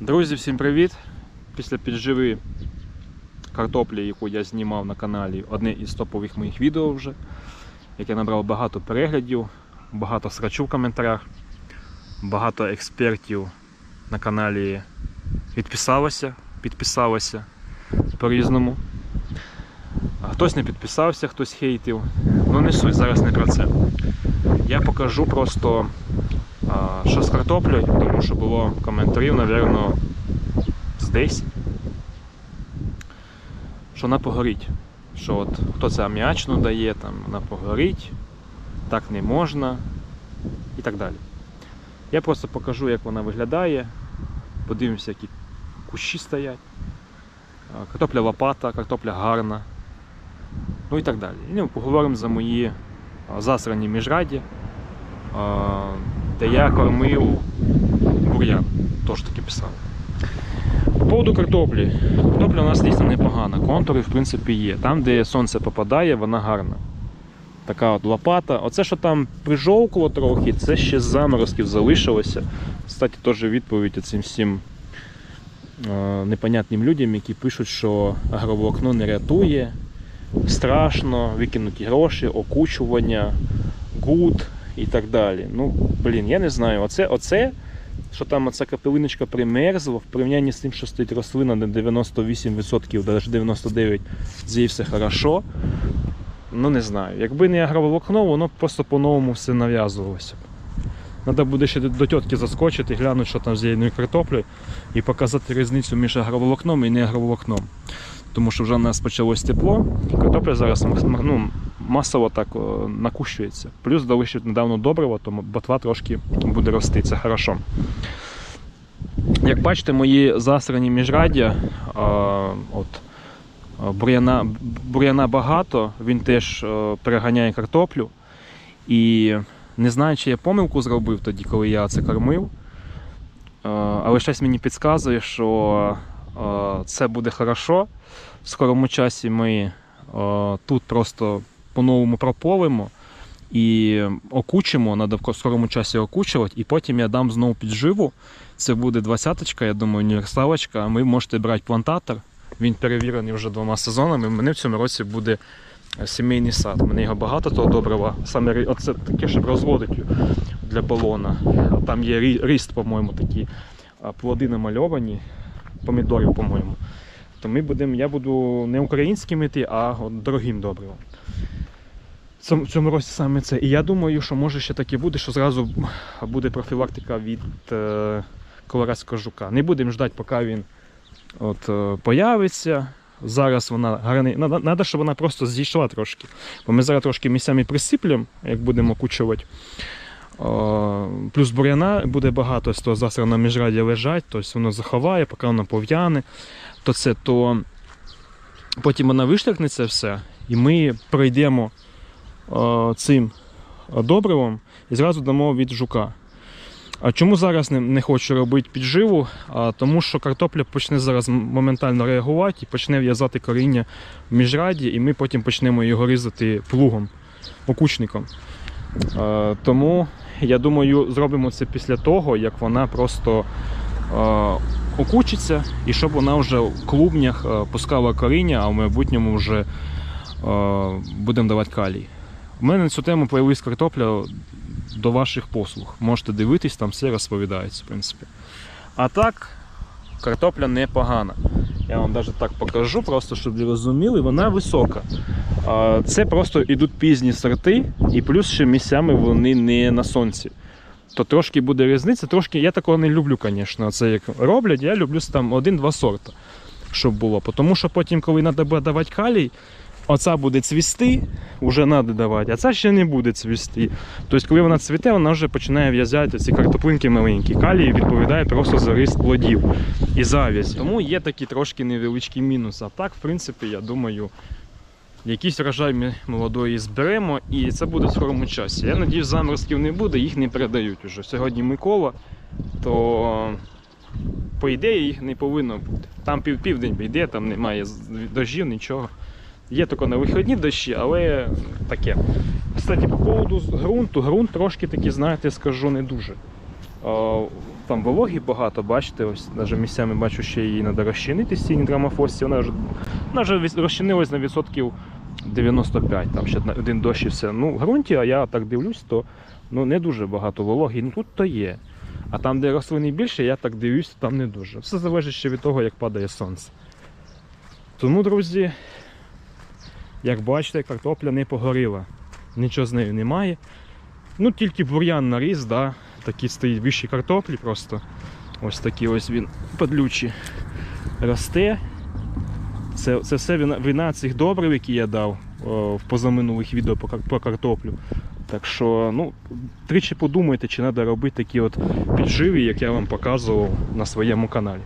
Друзі, всім привіт! Після підживи картоплі, яку я знімав на каналі, одне із топових моїх відео вже, яке набрало багато переглядів, багато срачу в коментарях, багато експертів на каналі відписалося, підписалося по-різному. Хтось не підписався, хтось хейтив. Ну не суть, зараз не про це. Я покажу просто що з картоплею, тому що було коментарів, напевно, з 10, що вона погорить. Що от хто це аміачну дає, там вона погорить, так не можна і так далі. Я просто покажу, як вона виглядає, подивимося, які кущі стоять. Картопля лопата, картопля гарна. Ну і так далі. І ну, поговоримо за мої засрані міжраді, де я кормив бур'ян. Тож таки писав. По поводу картоплі. Картопля у нас дійсно непогана. Контури, в принципі, є. Там, де сонце попадає, вона гарна. Така от лопата. Оце, що там прижовкло трохи, це ще з заморозків залишилося. Кстати, теж відповідь цим всім е, непонятним людям, які пишуть, що агроволокно не рятує, страшно, викинуті гроші, окучування, гуд і так далі. Ну, блін, я не знаю. Оце, оце що там оця капелиночка примерзла в порівнянні з тим, що стоїть рослина на 98%, навіть 99% з все хорошо. Ну не знаю. Якби не агроволокно, воно просто по-новому все нав'язувалося. б. Треба буде ще до тітки заскочити, глянути, що там з її картоплею, і показати різницю між агроволокном і не агроволокном. Тому що вже в нас почалось тепло, і картопля зараз ну, масово так накущується. Плюс дали недавно добриво, тому ботва трошки буде рости, це хорошо. Як бачите, мої засрані міжраддя, а, от, бур'яна, бур'яна багато, він теж е, переганяє картоплю. І не знаю, чи я помилку зробив тоді, коли я це кормив. Е, Але щось мені підказує, що е, це буде хорошо. В скорому часі ми е, тут просто по-новому прополимо і окучимо, треба в скорому часі окучувати, і потім я дам знову підживу. Це буде двадцяточка, я думаю, універсалочка. Ви можете брати плантатор. Він перевірений вже двома сезонами. У мене в цьому році буде сімейний сад. У мене його багато того добрива. Саме оце таке, щоб розводити для балона. Там є ріст, по-моєму, такі плоди намальовані, помідорів, по-моєму. То ми будемо, я буду не українським іти, а дорогим добривом. В цьому, році саме це. І я думаю, що може ще таке буде, що зразу буде профілактика від е, колорадського жука. Не будемо ждати, поки він от, е, появиться. Зараз вона гарний. Треба, щоб вона просто зійшла трошки. Бо ми зараз трошки місцями присиплемо, як будемо кучувати. Плюс буряна буде багато з того засраного міжраддя лежать, тобто воно заховає, поки воно пов'яне, то це то потім вона виштрикне це все, і ми пройдемо цим добривом і зразу дамо від жука. А чому зараз не, хочу робити підживу? А, тому що картопля почне зараз моментально реагувати і почне в'язати коріння в міжраді, і ми потім почнемо його різати плугом, окучником. А, тому я думаю, зробимо це після того, як вона просто а, окучиться, і щоб вона вже в клубнях пускала коріння, а в майбутньому вже будемо давати калій. У мене на цю тему появилась картопля до ваших послуг. Можете дивитись, там все розповідається, в принципі. А так, картопля непогана. Я вам навіть так покажу, просто щоб ви розуміли, вона висока. Це просто йдуть пізні сорти, і плюс ще місцями вони не на сонці. То трошки буде різниця, трошки я такого не люблю, звісно. Це як роблять, я люблю там один-два сорта, щоб було. Тому що потім, коли треба давати калій, оця буде цвісти, вже треба давати, а ця ще не буде цвісти. Тобто, коли вона цвіте, вона вже починає в'язати ці картоплинки маленькі. Калій відповідає просто за ріст плодів і завязі. Тому є такий трошки невеличкий мінус. А так, в принципі, я думаю, якийсь врожай ми молодої зберемо, і це буде в скорому часі. Я надіюсь, заморозків не буде, їх не передають уже. Сьогодні Микола, то по ідеї їх не повинно бути. Там пів південь йде, там немає дощів, нічого. Є тільки на вихідні дощі, але таке. Кстати, по поводу ґрунту, ґрунт трошки таки, знаєте, скажу не дуже. Там вологі багато, бачите, ось навіть місцями бачу, ще її треба розчинити з цієї грамофості. Вона вже, вона вже розчинилась на відсотків 95, там ще один дощ і все. Ну, в ґрунті, а я так дивлюсь, то ну, не дуже багато вологі. Ну тут то є. А там, де рослини більше, я так дивлюсь, там не дуже. Все залежить ще від того, як падає сонце. Тому, друзі, як бачите, картопля не погоріла. Нічого з нею немає. Ну, тільки бур'ян наріс, да, такі стоїть вищі картоплі просто. Ось такі ось він падлючі росте. Це, це все вина, вина цих добрив, які я дав о, в позаминулих відео кар- по картоплю. Так що, ну, тричі подумайте, чи треба робити такі от підживі, як я вам показував на своєму каналі.